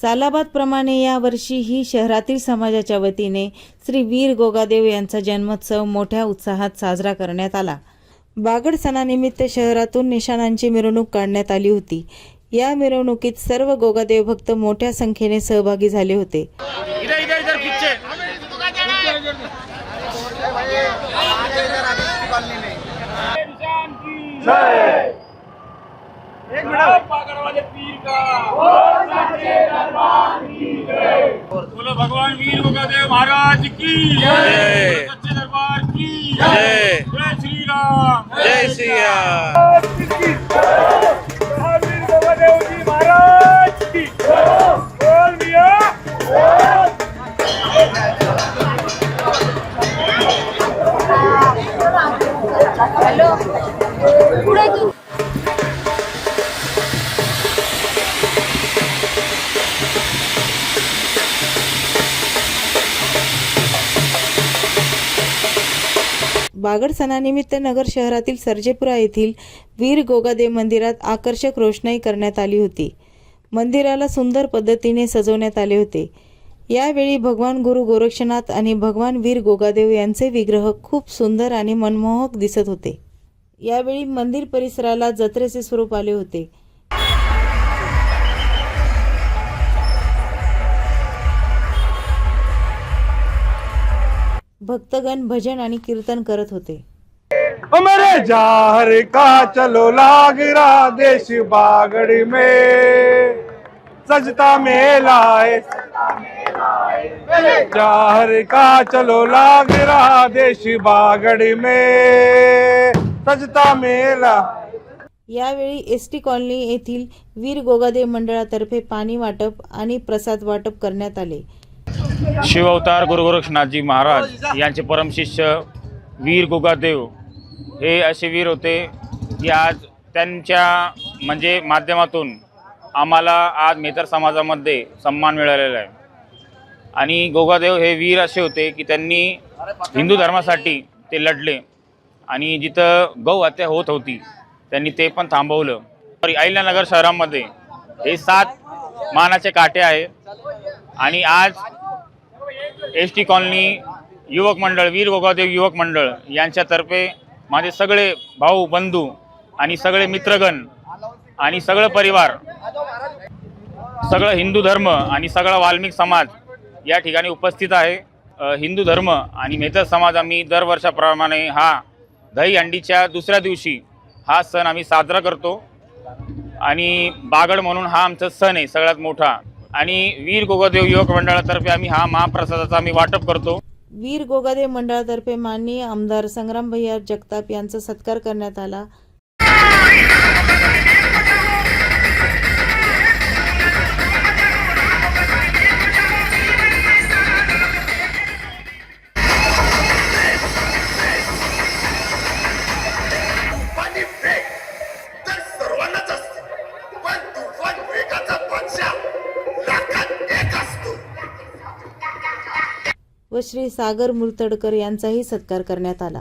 सालाबादप्रमाणे यावर्षीही शहरातील समाजाच्या वतीने श्री वीर गोगादेव यांचा जन्मोत्सव मोठ्या उत्साहात साजरा करण्यात आला. बागड सणानिमित्त शहरातून निशाणांची मिरवणूक काढण्यात आली होती. या मिरवणुकीत सर्व गोगादेव भक्त मोठ्या संख्येने सहभागी झाले होते. एक भगवान वीर गोगादेव महाराज की जय। सच्चे दरबार की जय। जय। श्री राम जय श्री राम। महाराज की बोल मिया बागड सणानिमित्त नगर शहरातील सर्जेपुरा येथील वीर गोगादेव मंदिरात आकर्षक रोषणाई करण्यात आली होती. मंदिराला सुंदर पद्धतीने सजवण्यात आले होते. यावेळी भगवान गुरु गोरक्षनाथ आणि भगवान वीर गोगादेव यांचे विग्रह खूप सुंदर आणि मनमोहक दिसत होते. यावेळी मंदिर परिसराला जत्रेचे स्वरूप आले होते. भक्तगण भजन आणि कीर्तन करत होते. मेरे जार का चलो लागरा देश बागड़ी में। सजता मेला है जार का चलो लागरा देश बागड़ी में। सजता मेला यावेळी एस टी कॉलनी येथील वीर गोगादेव मंडळातर्फे पाणी वाटप आणि प्रसाद वाटप करण्यात आले. शिवअवतार गुरु गोरक्षनाथजी महाराज यांचे परमशिष्य वीर गोगादेव हे असे वीर होते की आज त्यांच्या म्हणजे माध्यमातून आम्हाला आज मेतर समाजामध्ये सन्मान मिळालेला आहे. आणि गोगादेव हे वीर असे होते की त्यांनी हिंदू धर्मासाठी ते लढले आणि जिथं गौ हत्या होत होती त्यांनी ते पण थांबवलं. तर अहिल्यानगर शहरामध्ये हे सात मानाचे काटे आहे. आणि आज एस टी कॉलनी युवक मंडळ वीर गोगादेव युवक मंडळ यांच्यातर्फे माझे सगळे भाऊ बंधू आणि सगळे मित्रगण आणि सगळं परिवार सगळं हिंदू धर्म आणि सगळा वाल्मिक समाज या ठिकाणी उपस्थित आहे. हिंदू धर्म आणि मेहतर समाज आम्ही दरवर्षाप्रमाणे हा दही अंडीच्या दुसऱ्या दिवशी हा सण आम्ही साजरा करतो. आणि बागड म्हणून हा आमचा सण आहे सगळ्यात मोठा. आणि वीर गोगादेव युवक मंडळातर्फे आम्ही हा महाप्रसादाचा आम्ही वाटप करतो. वीर गोगादेव मंडळातर्फे माननीय आमदार संग्राम भैया जगताप यांचा सत्कार करण्यात आला. व श्री सागर मुर्तडकर यांचाही सत्कार करण्यात आला.